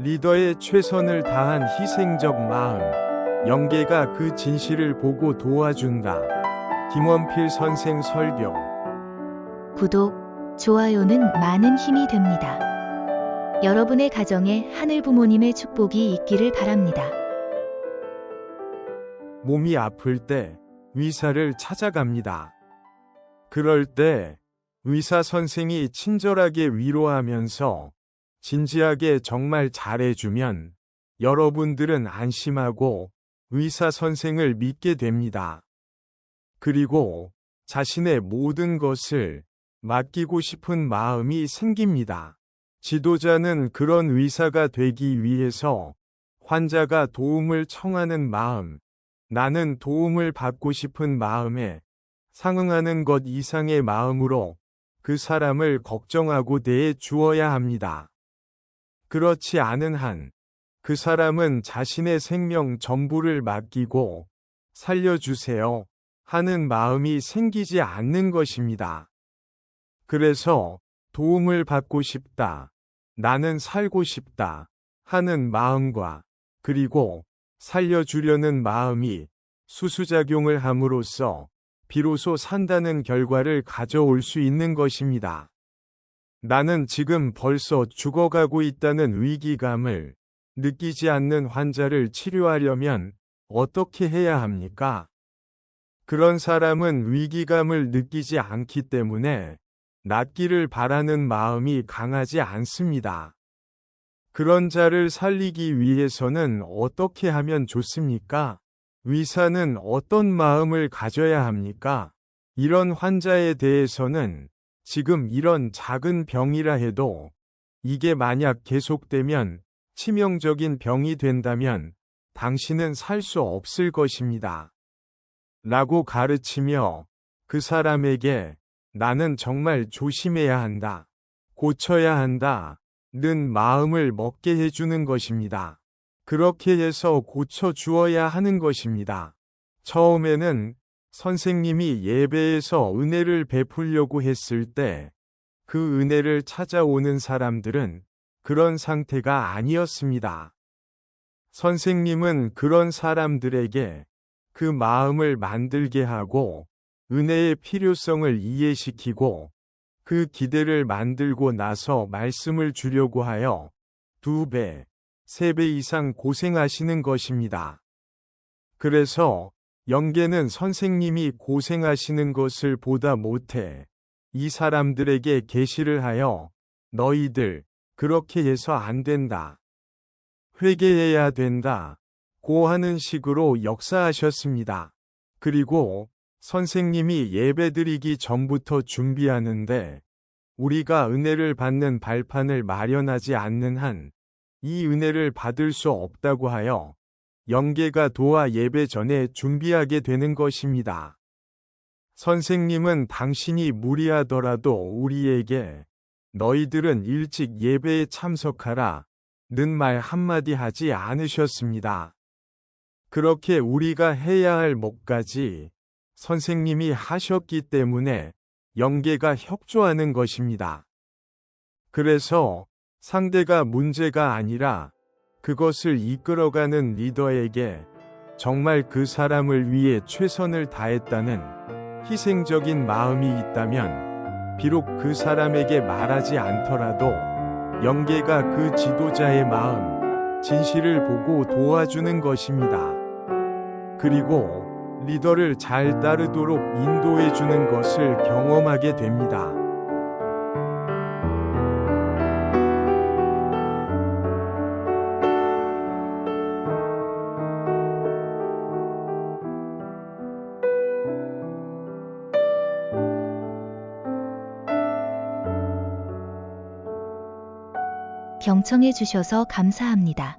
리더의 최선을 다한 희생적 마음. 영계가 그 진실을 보고 도와준다. 김원필 선생 설교. 구독, 좋아요는 많은 힘이 됩니다. 여러분의 가정에 하늘 부모님의 축복이 있기를 바랍니다. 몸이 아플 때 의사를 찾아갑니다. 그럴 때 의사 선생이 친절하게 위로하면서 진지하게 정말 잘해주면 여러분들은 안심하고 의사 선생을 믿게 됩니다. 그리고 자신의 모든 것을 맡기고 싶은 마음이 생깁니다. 지도자는 그런 의사가 되기 위해서 환자가 도움을 청하는 마음, 나는 도움을 받고 싶은 마음에 상응하는 것 이상의 마음으로 그 사람을 걱정하고 대해 주어야 합니다. 그렇지 않은 한, 그 사람은 자신의 생명 전부를 맡기고 살려주세요 하는 마음이 생기지 않는 것입니다. 그래서 도움을 받고 싶다, 나는 살고 싶다 하는 마음과 그리고 살려주려는 마음이 수수작용을 함으로써 비로소 산다는 결과를 가져올 수 있는 것입니다. 나는 지금 벌써 죽어가고 있다는 위기감을 느끼지 않는 환자를 치료하려면 어떻게 해야 합니까? 그런 사람은 위기감을 느끼지 않기 때문에 낫기를 바라는 마음이 강하지 않습니다. 그런 자를 살리기 위해서는 어떻게 하면 좋습니까? 의사는 어떤 마음을 가져야 합니까? 이런 환자에 대해서는 지금 이런 작은 병이라 해도 이게 만약 계속되면 치명적인 병이 된다면 당신은 살 수 없을 것입니다. 라고 가르치며 그 사람에게 나는 정말 조심해야 한다. 고쳐야 한다. 는 마음을 먹게 해주는 것입니다. 그렇게 해서 고쳐 주어야 하는 것입니다. 처음에는 선생님이 예배에서 은혜를 베풀려고 했을 때 그 은혜를 찾아오는 사람들은 그런 상태가 아니었습니다. 선생님은 그런 사람들에게 그 마음을 만들게 하고 은혜의 필요성을 이해시키고 그 기대를 만들고 나서 말씀을 주려고 하여 두 배, 세 배 이상 고생하시는 것입니다. 그래서 영계는 선생님이 고생하시는 것을 보다 못해 이 사람들에게 계시를 하여 너희들 그렇게 해서 안 된다. 회개해야 된다. 고 하는 식으로 역사하셨습니다. 그리고 선생님이 예배드리기 전부터 준비하는데 우리가 은혜를 받는 발판을 마련하지 않는 한 이 은혜를 받을 수 없다고 하여 영계가 도와 예배 전에 준비하게 되는 것입니다. 선생님은 당신이 무리하더라도 우리에게 너희들은 일찍 예배에 참석하라 는 말 한마디 하지 않으셨습니다. 그렇게 우리가 해야 할 목까지 선생님이 하셨기 때문에 영계가 협조하는 것입니다. 그래서 상대가 문제가 아니라 그것을 이끌어가는 리더에게 정말 그 사람을 위해 최선을 다했다는 희생적인 마음이 있다면 비록 그 사람에게 말하지 않더라도 영계가 그 지도자의 마음, 진실을 보고 도와주는 것입니다. 그리고 리더를 잘 따르도록 인도해 주는 것을 경험하게 됩니다. 경청해 주셔서 감사합니다.